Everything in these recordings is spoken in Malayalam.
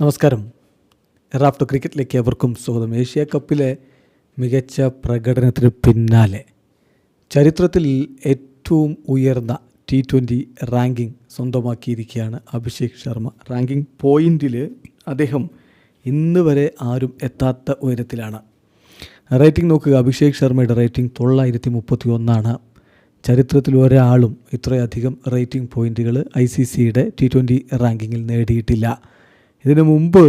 നമസ്കാരം. റാഫ്റ്റോ ക്രിക്കറ്റിലേക്ക് അവർക്കും സ്വാഗതം. ഏഷ്യ കപ്പിലെ മികച്ച പ്രകടനത്തിന് പിന്നാലെ ചരിത്രത്തിൽ ഏറ്റവും ഉയർന്ന ടി ട്വന്റി റാങ്കിംഗ് സ്വന്തമാക്കിയിരിക്കുകയാണ് അഭിഷേക് ശർമ്മ. റാങ്കിംഗ് പോയിന്റിൽ അദ്ദേഹം ഇന്ന് വരെ ആരും എത്താത്ത ഉയരത്തിലാണ്. റേറ്റിംഗ് നോക്കുക. അഭിഷേക് ശർമ്മയുടെ റേറ്റിംഗ് തൊള്ളായിരത്തി മുപ്പത്തി ഒന്നാണ് ചരിത്രത്തിൽ ഒരാളും ഇത്രയധികം റേറ്റിംഗ് പോയിന്റുകൾ ഐ സി സിയുടെ ടി ട്വന്റി റാങ്കിങ്ങിൽ നേടിയിട്ടില്ല. ഇതിനു മുമ്പ്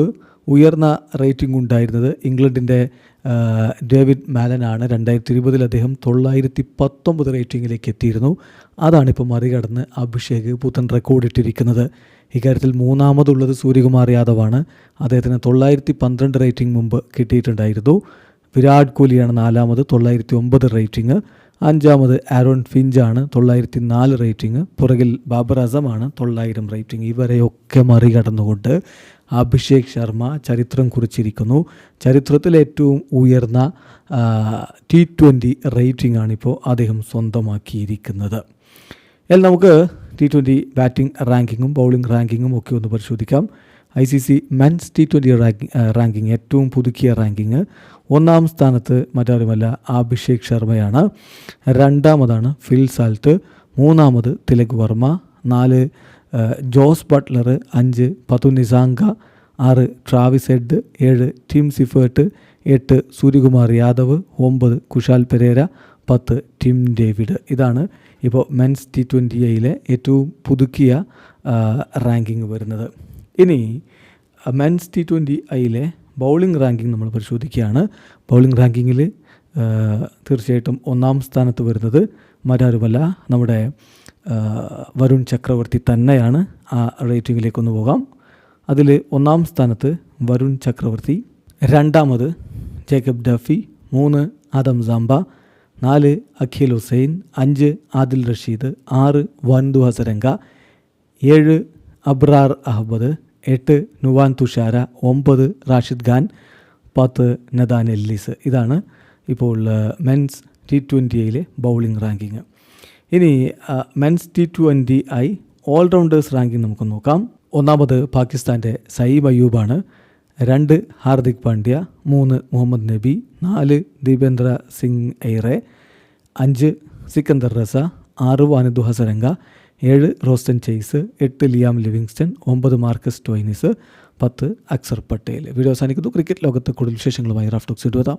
ഉയർന്ന റേറ്റിംഗ് ഉണ്ടായിരുന്നത് ഇംഗ്ലണ്ടിന്റെ ഡേവിഡ് മാലനാണ്. രണ്ടായിരത്തി ഇരുപതിൽ അദ്ദേഹം തൊള്ളായിരത്തി പത്തൊമ്പത് റേറ്റിംഗിലേക്ക് എത്തിയിരുന്നു. അതാണിപ്പോൾ മറികടന്ന് അഭിഷേക് പുത്തൻ റെക്കോർഡ് ഇട്ടിരിക്കുന്നത്. ഇക്കാര്യത്തിൽ മൂന്നാമതുള്ളത് സൂര്യകുമാർ യാദവാണ്. അദ്ദേഹത്തിന് തൊള്ളായിരത്തി പന്ത്രണ്ട് റേറ്റിംഗ് മുമ്പ് കിട്ടിയിട്ടുണ്ടായിരുന്നു. വിരാട് കോഹ്ലിയാണ് നാലാമത് തൊള്ളായിരത്തി ഒമ്പത് റേറ്റിംഗ് അഞ്ചാമത് ആരോൺ ഫിഞ്ചാണ് തൊള്ളായിരത്തി നാല് റേറ്റിംഗ്. പുറകിൽ ബാബർ അസമാണ് തൊള്ളായിരം റേറ്റിംഗ്. ഇവരെയൊക്കെ മറികടന്നുകൊണ്ട് അഭിഷേക് ശർമ്മ ചരിത്രം കുറിച്ചിരിക്കുന്നു. ചരിത്രത്തിൽ ഏറ്റവും ഉയർന്ന ടി ട്വന്റി റേറ്റിംഗ് ആണിപ്പോൾ അദ്ദേഹം സ്വന്തമാക്കിയിരിക്കുന്നത്. എന്നാൽ നമുക്ക് ടി ട്വന്റി ബാറ്റിംഗ് റാങ്കിങ്ങും ബൗളിംഗ് റാങ്കിങ്ങും ഒക്കെ ഒന്ന് പരിശോധിക്കാം. I C C men's T twenty ranking ranking ഏറ്റവും പുതുക്കിയ റാങ്കിങ്. ഒന്നാം സ്ഥാനത്ത് മറ്റാരുമല്ല അഭിഷേക് ശർമ്മയാണ്. രണ്ടാമതാണ് ഫിൽ സാൽട്ട്. മൂന്നാമത് തിലക് വർമ്മ. നാല് ജോസ് ബട്ട്ലർ അഞ്ച് പതു നിസാങ്ക. ആറ് ട്രാവിസ് ഹെഡ്. ഏഴ് ടിം സിഫേർട്ട്. എട്ട് സൂര്യകുമാർ യാദവ്. ഒമ്പത് കുഷാൽ പെരേര. പത്ത് ടിം ഡേവിഡ്. ഇതാണ് ഇപ്പോൾ മെൻസ് ടി ട്വന്റി ഐയിലെ ഏറ്റവും പുതുക്കിയ റാങ്കിങ് വരുന്നത്. ഇനി മെൻസ് ടി ട്വന്റി ഐയിലെ ബൗളിംഗ് റാങ്കിങ് നമ്മൾ പരിശോധിക്കുകയാണ്. ബൗളിംഗ് റാങ്കിങ്ങിൽ തീർച്ചയായിട്ടും ഒന്നാം സ്ഥാനത്ത് വരുന്നത് മറ്റാരുമല്ല നമ്മുടെ വരുൺ ചക്രവർത്തി തന്നെയാണ്. ആ റേറ്റിങ്ങിലേക്കൊന്ന് പോകാം. അതിൽ ഒന്നാം സ്ഥാനത്ത് വരുൺ ചക്രവർത്തി രണ്ടാമത് ജേക്കബ് ഡഫി മൂന്ന് ആദം സാംബ നാല് അഖിൽ ഹുസൈൻ അഞ്ച് ആദിൽ റഷീദ് ആറ് വൻദു ഹസരംഗ ഏഴ് അബ്രാർ അഹമ്മദ് എട്ട് നുവാൻ തുഷാര ഒമ്പത് റാഷിദ് ഖാൻ പത്ത് നദാൻ എല്ലിസ് ഇതാണ് ഇപ്പോൾ മെൻസ് ടി ട്വന്റിയിലെ ബൗളിംഗ് റാങ്കിങ്. ഇനി men's T twenty I allrounders ranking നമുക്ക് നോക്കാം. ഒന്നാമത് പാകിസ്ഥാന്റെ സയീബ് അയ്യൂബാണ്. രണ്ട് ഹാർദിക് പാണ്ഡ്യ മൂന്ന് മുഹമ്മദ് നബി നാല് ദീപേന്ദ്ര സിംഗ് ഐറെ അഞ്ച് സിക്കന്ദർ റസ ആറ് വാനിദു ഹസരംഗ ഏഴ് റോസ്റ്റൻ ചെയ്സ് എട്ട് ലിയാം ലിവിങ്സ്റ്റൺ ഒമ്പത് മാർക്കസ് ടോയിനിസ് പത്ത് അക്സർ പട്ടേൽ. വീഡിയോ അവസാനിക്കുന്നു. ക്രിക്കറ്റ് ലോകത്തെ കൂടുതൽ വിശേഷങ്ങളുമായി റാഫ്റ്റോക്സ് ഇടുവതാം